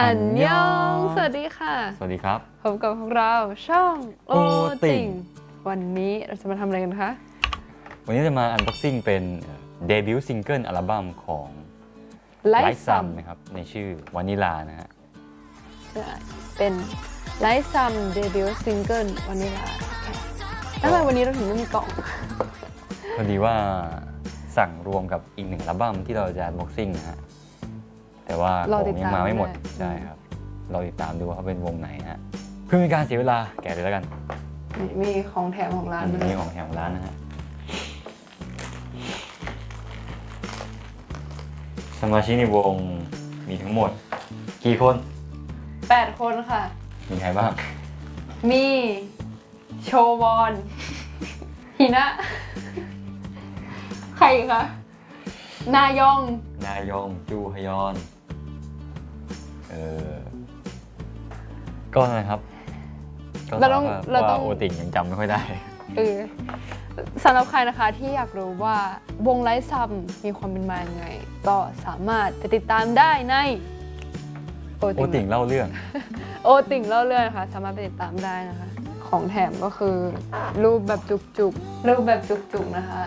อันยองอันยอง สวัสดีค่ะ สวัสดีครับ พบกับพวกเราช่องโอโอติ่ติ่งงวันนี้เราจะมาทำอะไรกันคะ วันนี้จะมาอันบ็อกซิ่งเป็นเดบิวต์ซิงเกิลอัลบั้มของไลไลฟ์ท์ซัซัมมนะครับ ในชื่อวานิลานะฮะเป็นไลฟ์ซัมเดบิวต์ซิงเกิลวันนี้ละทำไมวันนี้เราถึงไม่มีกล่อง พอดีว่าสั่งรวมกับอีกหนึ่งอัลบั้มที่เราจะอันบ็อกซิ่งนะฮะ แต่ว่ารอขติอดงยัตามงมาไม่หมดได้ใช่ครับเราติดตามดูว่าเขาเป็นวงไหนนะฮะเพื่อเป็นการเสียเวลาแกะเลยแล้วกันนี่มีของแถมของร้านอันมาเลนี้ยของแถมของร้านนะฮะสมาชิกในวงมีทั้งหมด กี่คนแปดคนค่ะ มีใครบ้างมีโชวอนฮินะ ใครอีกคะนายอง นายองจูฮยอน เออ ก็นะครับ ก็เราต้องทบว่เราต้อง ว่าโอติ่งยังจำไม่ค่อยได้ เออสำหรับใครนะคะที่อยากรู้ว่าวงไลฟ์ซัมมีความเป็นมาอย่างไง ก็สามารถไปติดตามได้ในโอโอติ่งเล่าเรื่อง โอติ่งเล่าเรื่องนะคะสามารถไปติดตามได้นะคะ ของแถมก็คือรูปแบบจุกๆ รูปแบบจุกๆนะคะ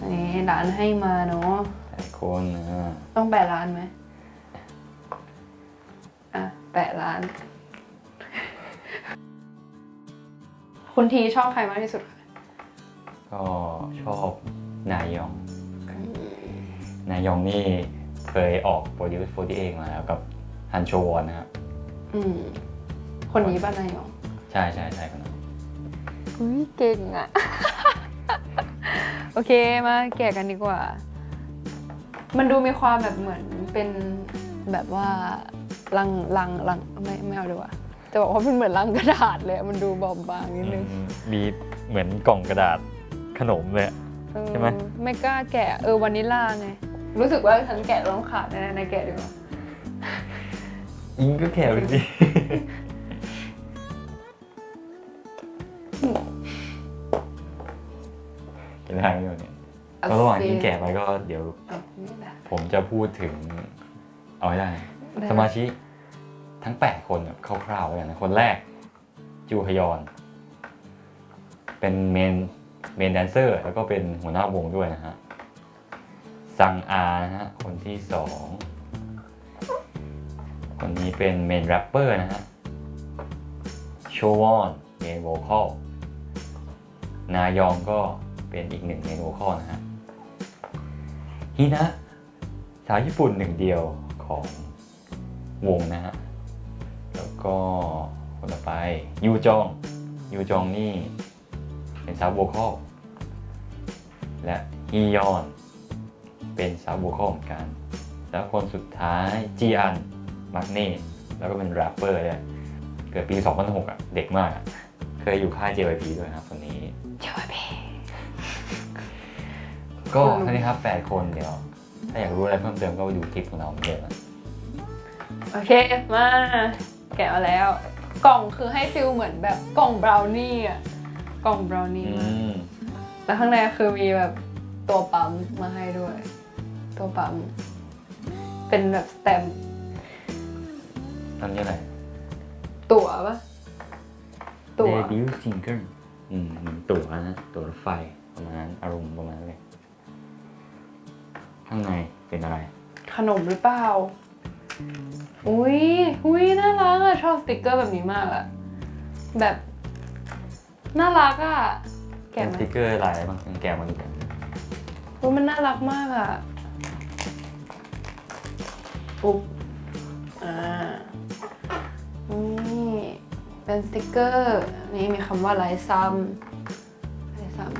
อันนี้ร้านให้มาเนาะแต่คนนะต้องแปะร้านไหมอะ แปะร้าน คุณทีชอบใครมากที่สุดคะก็ชอบนายอง นายองนี่เคยออกโปรดิวซ์โฟร์เองมาแล้วกับฮันโชวอนนะครับอืม คนนี้ป้านายองใช่ใช่ใช่คนนั้นอุ้ยเก่งอะ โอเคมาแกะกันดีกว่า มันดูมีความแบบเหมือนเป็นแบบว่า ลังลังลังไม่ไม่เอาดีกว่าจะบอกว่ามันเหมือนลังกระดาษเลยอะมันดูบอบบางนิดนึงอืมมีเหมือนกล่องกระดาษขนมเลยอะเออใช่ไหมไม่กล้าแกะเออวานิลลาไงรู้สึกว่าฉันแกะแล้วต้องขาดแน่ๆนายแกะดีกว่าอิงก็แค่ไปสิกินได้ไหมเนี่ยก็ระหว่างที่แกะไปก็เดี๋ยวเอานี่แหละผมจะพูดถึง เอาให้ได้ได้สมาชิก ทั้ง 8 คนแบบคร่าวๆเลยนะคนแรกจูฮยอน เป็นเมนเมนแดนเซอร์ แล้วก็เป็นหัวหน้าวงด้วยนะฮะซังอานะฮะคนที่สองคนนี้เป็นเมนแรปเปอร์นะฮะโชวอนเมนโวคอลนายองก็เป็นอีกหนึ่งเมนโวคอลนะฮะฮินะสาวญี่ปุ่นหนึ่งเดียวของวงนะฮะ ก็คนต่อไปยูจองยูจองนี่เป็นสาวโวคอลและฮียอน เป็นสาวโวคอลเหมือนกัน แล้วคนสุดท้ายจีอันมาร์เน่แล้วก็เป็นแรปเปอร์เนี่ยเกิดปี 2006อะ เด็กมากอะเคยอยู่ค่าย JYP ด้วยนะครับคนนี้ช่วยพี่ก็ท่านี้ครับ 8 คนเดี๋ยว ถ้าอยากรู้อะไรเพิ่มเติมก็ไปดูคลิปของเราเหมือนเดิมนะโอเค มา แกะมาแล้ว กล่องคือให้ฟิลเหมือนแบบกล่องบราวนี่อะกล่องบราวนี่อืมแล้วข้างในคือมีแบบตัวปั๊มมาให้ด้วย ตัวปั๊ม เป็นแบบสแตมป์ทำยังไงตั๋วปะตั๋ว เดบิวต์ซิงเกิลอืมเหมือนตั๋วนะ ตั๋วรถไฟประมาณนั้นอารมณ์ประมาณนั้นเลยข้างในเป็นอะไร ขนมหรือเปล่า อุ้ยอุ้ยน่ารักอะชอบสติกเกอร์แบบนี้มากอะแบบ น่ารักอะแกะเป็นมาสติ๊กเกอร์ลายอะไรบ้างแกะมาดูกันอุ้ยมันน่ารักมากอะปุ๊บอ่านี่เป็นสติกเกอร์นี่มีคำว่าไลซัมไลซัม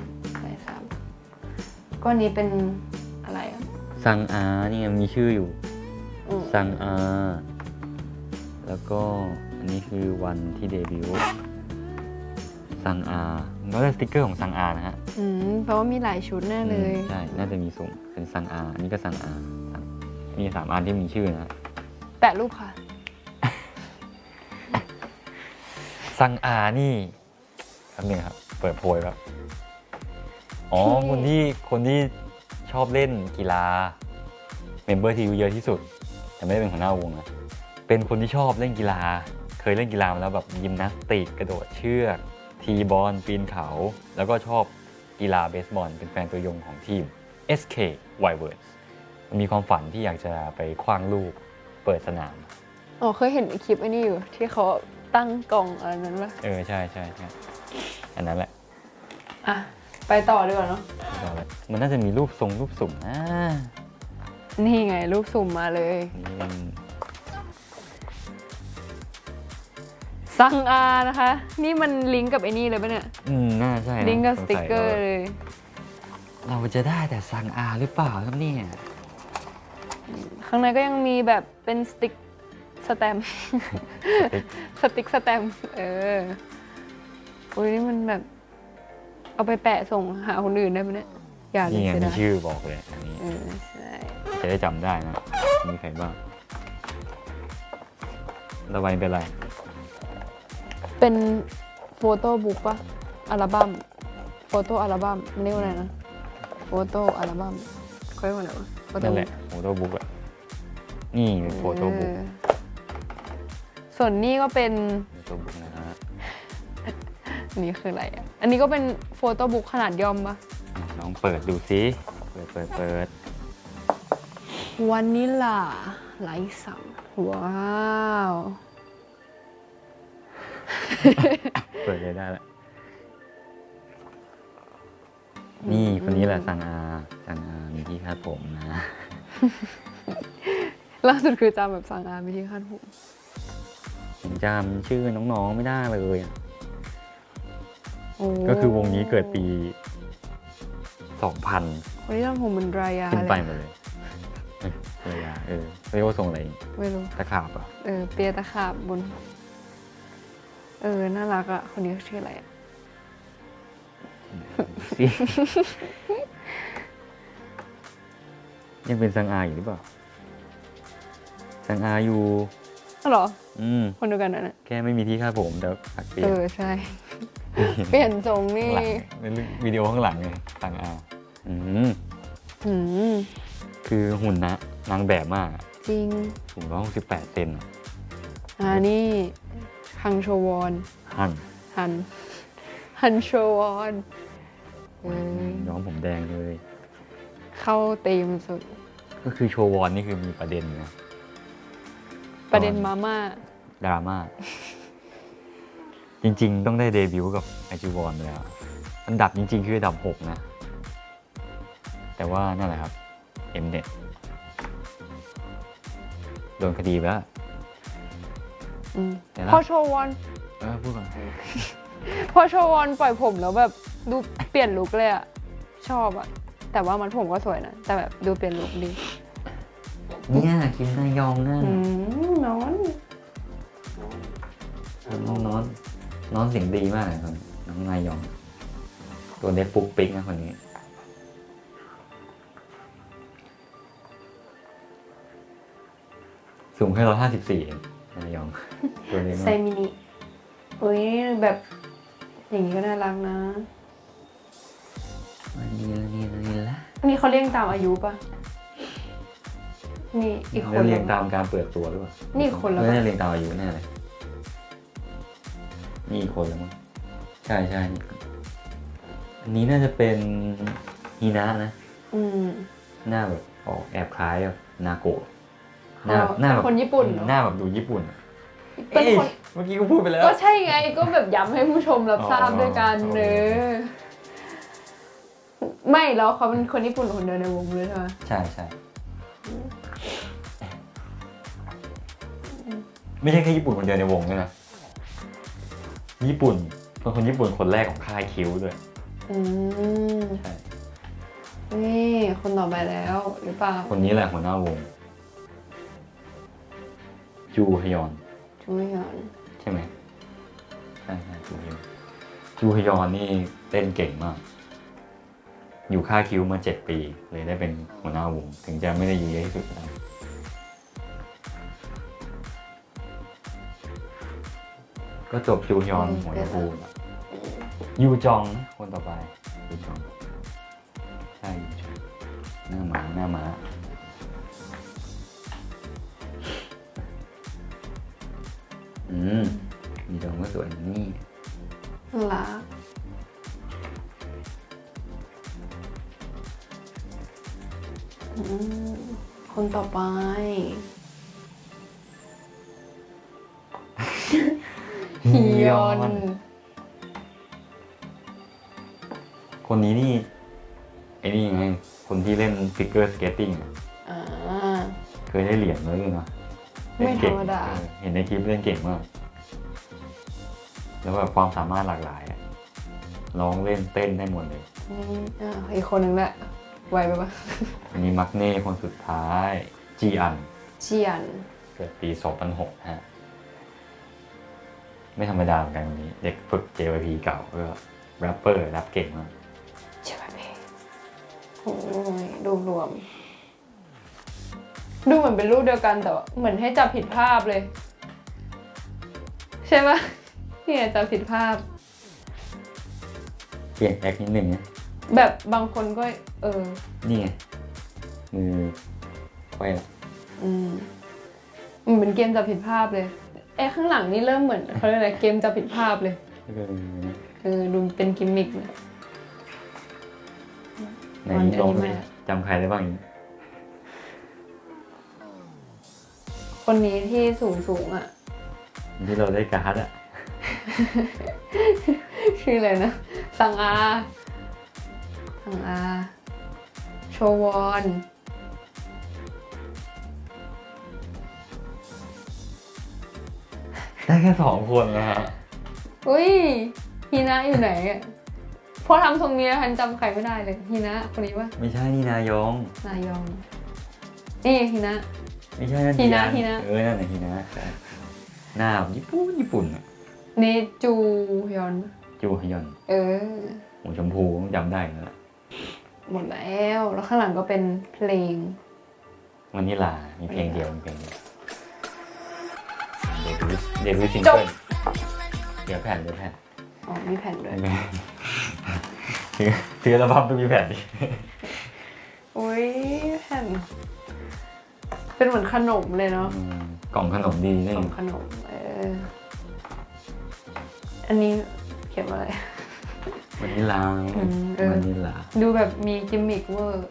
ไลซัมก็อันนี้เป็นอะไรอะ ซังอานี่ไงมีชื่ออยู่ อืมซังอา แล้วก็อันนี้คือวันที่เดบิวต์ซังอาแล้วก็สติ๊กเกอร์ของซังอานะฮะอืมแปลว่ามีหลายชุดแน่เลย อืมใช่ น่าจะมีส่งเป็นซังอา อันนี้ก็ซังอาซังมีสามอันที่มีชื่อนะแปะรูปค่ะ ซังอานี่คำหนึ่งครับ เปิดโพยครับ อ๋อ พี่ คนที่คนที่ชอบเล่นกีฬา เมมเบอร์ที่อายุเยอะที่สุด แต่ไม่ได้เป็นหัวหน้าวงนะเป็นคนที่ชอบเล่นกีฬา เคยเล่นกีฬามาแล้วแบบยิมนาสติกกระโดดเชือกทีบอลปีนเขา แล้วก็ชอบกีฬาเบสบอล เป็นแฟนตัวยงของทีม SK w i w o r d s มีความฝันที่อยากจะไปคว้างลูกเปิดสนาม อ๋อเคยเห็นคลิปไอ้นี่อยู่ ที่เขาตั้งกล่องอะไรนั้นปะเออ ใช่ใช่ใช่อันนั้นแหละอะ ไปต่อดีกว่าเนาะก็เลยมันน่าจะมีรูปทรงรูปสุ่มนะ นี่ไงรูปสุ่มมาเลยนี่มันซังอานะคะ นี่มันลิงก์กับไอ้นี่เลยปะเนี่ย อืมน่าใช่นะลิงก์กับสสงติกสัยเกอร์เลย เราจะได้แต่สั่งอาหรือเปล่าครับเนี่ย ข้างในก็ยังมีแบบเป็นสติกสแตมป์สติกสแตมป์เอออุ้ยนี่มันแบบ เอาไปแปะส่งหาคนอื่นได้ไหมเนี่ย อย่าเลยนี่ไงเสียมีดายชื่อบอกเลยอันนี้ เออใช่ จะได้จำได้นะ มีใครบ้าง ระบายเป็นไร เป็นโฟโต้บุ๊กปะอัลบั้มโฟโต้อัลบั้มมันเรียกว่าอะไรนะโฟโต้อัลบั้มเขาเรียกว่าอะไรวะ photo นั่นแหละ book โฟโต้บุ๊กอะนี่เป็นโฟโต้บุ๊กเออส่วนนี้ก็เป็น โฟโต้บุ๊กนะฮะนี่คืออะไรอะ อันนี้ก็เป็นโฟโต้บุ๊กขนาดย่อมปะลองเปิดดูซิ เปิดเปิดเปิด วันนิลาไลท์สังว้าว เปิดเลยได้ละนี่คนนี้แหละสั่งอาสั่งอามีที่คาดผมนะ ล่าสุดคือจำแบบสั่งอาวิธีคาดผมผมจำชื่อน้องๆไม่ได้เลยอะโอ้ก็คือวงนี้เกิดปี 2000คนที่ทำผมเหมือนรายาขึ้นไปเลยหมดเลย เรียกว่าเออเรียกว่าทรงอะไรไม่รู้ ตะขาบเหรอะเออ เปียตะขาบบน เออ น่ารักอะ คนนี้ชื่ออะไรอะยังเป็นสังอาอยู่หรือเปล่าสังอาอยู่อ๋อเหรอ อืม คนเดียวกันนะเนี่ยแค่ไม่มีที่คาดผมแต่ผักเปลี่ยเอนอ ใช่ เปลี่ยนทรงนี่ข้างหลังในวิดีโอข้างหลังไงสังอาอืมอืม คือหุ่นนะนางแบบมากอะจริง สูงร้อยหกสิบแปดเซนอะอ่านี่ฮังโชวอน หั่นฮัน ฮันโชวอนเออย้อมผมแดงเลย เข้าตีมสุด ก็คือโชว์วอนนี่คือมีประเด็นนะประเด็นมาม่า ดราม่า จริงๆ ต้องได้เดบิวต์กับไอจีวอนเลยอะอันดับจริง ๆ คืออันดับ 6 นะ แต่ว่านั่นแหละครับ เอ็มเน็ตโดนคดีไปแล้วอืมเดี๋ยวนะพอโชวอนเออพูดก่อนพอโชวอนปล่อยผมแล้วแบบดูเปลี่ยนลุคเลยอะชอบอะแต่ว่ามันผมก็สวยนะ แต่แบบดูเปลี่ยนลุคดี เนี่ยคิมนายองนั่นอืมนอนน้องน้องน้องเสียงดีมากเลยคนน้องนายองตัวเล็กปุ๊กปิ๊กนะคนนี้ สูงแค่ร้อยห้าสิบสี่เองนายองตัวเล็กไซมากมินิอุ้ยแบบอย่างนี้ก็น่ารักนะวันนี้วันนี้วันนี้ละนี่เขาเรียงตามอายุปะนี่อีกคนแล้วเรียงหนึ่งตามการเปิดตัวหรือเปล่านี่คนละไม่ได้เรียงตามอายุแน่เลยนี่อีกคนแล้วมั้งใช่ใช่นี่อันนี้น่าจะเป็นฮีนะนะ อืม หน้าแบบออกแอบคล้ายแบบนาโกะ หน้าอ๋อหน้าแบบคนญี่ปุ่นเหรอหน้าแบบดูญี่ปุ่นอะเป็นคนเอ้ยเมื่อกี้ก็พูดไปแล้ว ก็ใช่ไงก็แบบย้ำให้ผู้ชมรับทราบอ๋อด้วยกันโอเคเนอะไม่แล้วเขาเป็นคนญี่ปุ่นคนเดียวในวงเลยใช่ไหมใช่ใช่ไม่ใช่แค่ญี่ปุ่นคนเดียวในวงด้วยนะญี่ปุ่นเป็นคนญี่ปุ่นคนแรกของค่ายคิวด้วยอืมใช่นี่คนต่อไปแล้วหรือเปล่าคนนี้แหละหัวหน้าวง จูฮยอน จูฮยอน ใช่ไหมใช่ใช่จูฮยอนจูฮยอนนี่เต้นเก่งมาก อยู่ค่ายคิวมาเจ็ดปี เลยได้เป็นหัวหน้าวงถึงจะไม่ได้อยู่เยอะที่สุดก็ตามก็จบจูฮยอนหัวหน้าวูแล้วยูจองนะคนต่อไปยูจองใช่ยูจองหน้าหมาหน้าหมา มมีดองก็สวยนี่น่ารักอืมคนต่อไป ฮิยอน คนนี้นี่ไอ้นี่ไง คนที่เล่นฟิกเกอร์สเกตติ้งอ่า เคยได้เหรียญมาด้วยเนาะ ไม่ธรรมดาเออเห็นในคลิปเล่นเก่งมาก แล้วแบบความสามารถหลากหลายอะร้องเล่นเต้นได้หมดเลย นี่อ่าอีกคนหนึ่งแหละไวไปปะอันนี้มักเน่คนสุดท้าย จีอัน เจียน เกิดปี 2006ฮะ ไม่ธรรมดาเหมือนกันคนนี้ เด็กฝึก JYP เก่าก็แรปเปอร์แรปเก่งมาก ใช่ไหมพี่โอ้ยดูรวม ดูเหมือนเป็นรูปเดียวกันแต่ว่าเหมือนให้จับผิดภาพเลย ใช่ปะเนี่ยจับผิดภาพ เปลี่ยนแอคนิดนึงนะแบบบางคนก็ เออ นี่ไงมือไขว้ละอืมมันเป็นเกมจับผิดภาพเลยไอ้ข้างหลังนี่เริ่มเหมือนเขาเรียกอะไรเกมจับผิดภาพเลยเออเออดูเป็นกิมมิกเลยไหนมันลองอันนี้ดูไม่จำใครได้บ้างอีก คนนี้ที่สูงสูงๆอะ ที่เราได้การ์ดอะชื่ออะไรนะ สังอา สังอา โชวอน ได้แค่สองคนนะฮะอุ้ยฮีนะอยู่ไหนอะพอทำทรงนี้แล้วฉันจำใครไม่ได้เลยฮีนะคนนี้ปะไม่ใช่นี่นายอง นายอง นี่ฮีนะ ไม่ใช่นั่นฮีนะจีฮีนะ เออนั่นแหละฮีนะใช่หน้าแบบญี่ปุ่นญี่ปุ่นอะนี่จูยอน จูฮยอนเออหัวชมพูต้องจำได้นะหมดแล้ว แล้วข้างหลังก็เป็นเพลง วันนี้ลา มีเพลงเดียวมีเพลงเดียวเดบิวต์เดบิวต์ซิงจเกิบ ลเดี๋ยวแผ่นเดี๋ยวแผ่นอ๋อ มีแผ่นด้วย ถือถืออัลบั้มต้องมีแผ่นดิอุ้ยแผ่น เป็นเหมือนขนมเลยเนาะอืมกล่องขนมดีนี่กล่องขนมเอออันนี้เขียนว่าอะไรวันนี้ลาอืมเออวันนี้ลาดูแบบมีกิมมิกเวอร์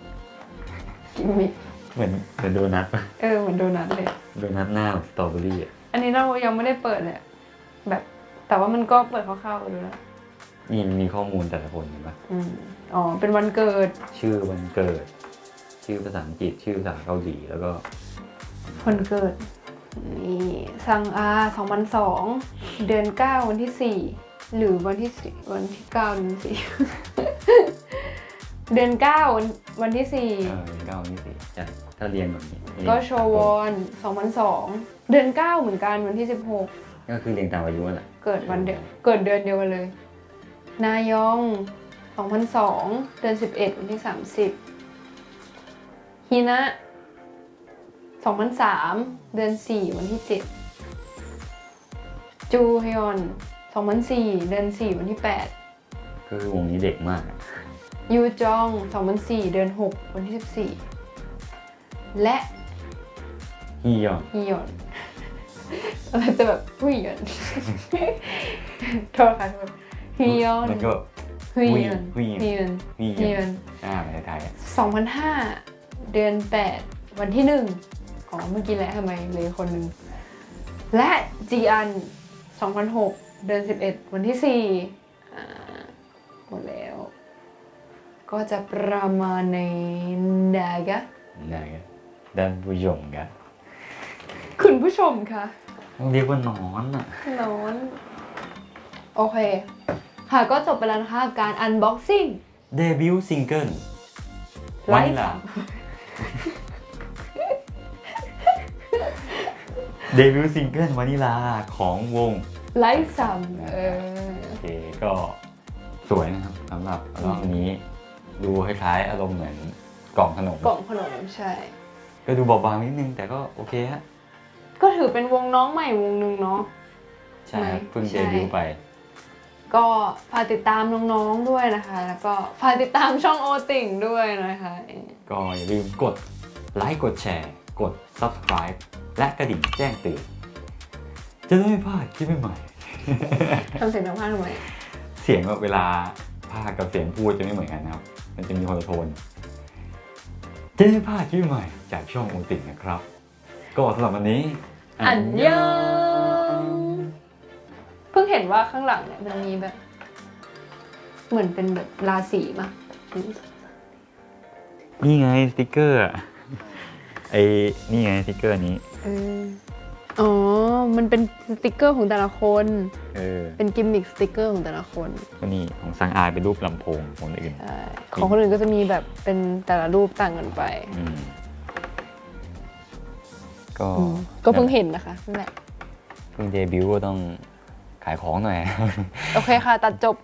กิมมิกเหมือนเหมือนโดนัทปะเออเหมือนโดนัทเลย โดนัทหน้าสตรอเบอรี่อะอันนี้เรายังไม่ได้เปิดเลยอะแบบ แต่ว่ามันก็เปิดคร่าวๆดูแล้วนี่มีข้อมูลแต่ละคนเห็นปะอืมอ๋อ เป็นวันเกิด ชื่อวันเกิด ชื่อภาษาอังกฤษชื่อภาษาเกาหลีแล้วก็ วันเกิด นี่ซังอา2002 เดือน 9 วันที่ 4 หรือวันที่สี่วันที่9เดือน4 เดือน 9 วันวันที่ เออเก้านี่สิจะถ้าเรียนแบบนี้4 ก็โชวอน 2002 เดือน 9 เหมือนกันวันที่ 16 ก็คือเรียนตามอายุนั่นแหละเกิดวันเดียวเกิดเดือนเดียวกันเลย นายอง 2002 เดือน 11 วันที่ 30ฮินะ 2003 เดือน 4 วันที่ 7 จูฮยอน2004 เดือน 4 วันที่ ก็คือวงนี้เด็กมากอะ8 ยูจอง 2004 เดือน 6 วันที่ 14 และฮียอนฮิยอนอะไรจะแบบผู้หยอน โทษค่ะโทษฮิยอนมันก็แบบฮุยยอนฮุยยอนฮุยยอนฮีฮุยยยออนนอ่าในไทยอะ2005 เดือน 8 วันที่หนึ่ง อ๋อเมื่อกี้แหละทำไมเลยคนหนึ่งและจีอัน2006 เดือน 11 วันที่4อ่าหมดแล้ว ก็จะประมาณในนากะได้ครับด้านผู้ชมครับคุณผู้ชมคะต้องเรียกว่านอนอะนอน โอเค ค่ะก็จบไปแล้วนะคะกับการ unboxing เดบิวต์ซิงเกิลไลวันฟ์ลา เดบิวต์ซิงเกิลวานิลาของวงไลฟ์ซัมเออโอเคก็สวยนะครับสำหรับอัลบั้มนี้ ดูคล้ายๆอารมณ์เหมือนกล่องขนม กล่องขนมใช่ ก็ดูเบาบางนิดนึงแต่ก็โอเคฮะ ก็ถือเป็นวงน้องใหม่วงหนึ่งเนาะ ใช่ครับไหมเพิ่งใช่เดบิวต์ไป ก็ฝากติดตามน้องๆด้วยนะคะ แล้วก็ฝากติดตามช่องโอติ่งด้วยนะคะ ก็อย่าลืมกดไลค์กดแชร์ กด subscribe และกระดิ่งแจ้งเตือน จะจะได้ไม่พลาดคลิปใหม่ทำเสียงนักพากย์ทำไมๆ เสียงแบบเวลาพากย์กับเสียงพูดจะไม่เหมือนกันนะครับ มันจะมีคนละโทน จะได้ไม่พลาดคลิปใหม่จากช่องโอติกนะครับ ก็สำหรับวันนี้ อันยองเพิ่งเห็นว่าข้างหลังเนี่ยมันมีแบบ เหมือนเป็นแบบราศีมา นี่ไงสติกเกอร์อะ ไอ้นี่ไงสติกเกอร์นี้ เอออ๋อ มันเป็นสติกเกอร์ของแต่ละคน เออเป็นกิมมิคสติกเกอร์ของแต่ละคนก็นี่ของซังอายเป็นรูปลำโพงของคนอื่น ใช่ของคนอื่นก็จะมีแบบเป็นแต่ละรูปต่างกันไปอืม ก็อืมก็เพิ่งเห็นนะคะนั่นแหละเพิ่งเดบิวต์ก็ต้องขายของหน่อย โอเคค่ะ ตัดจบ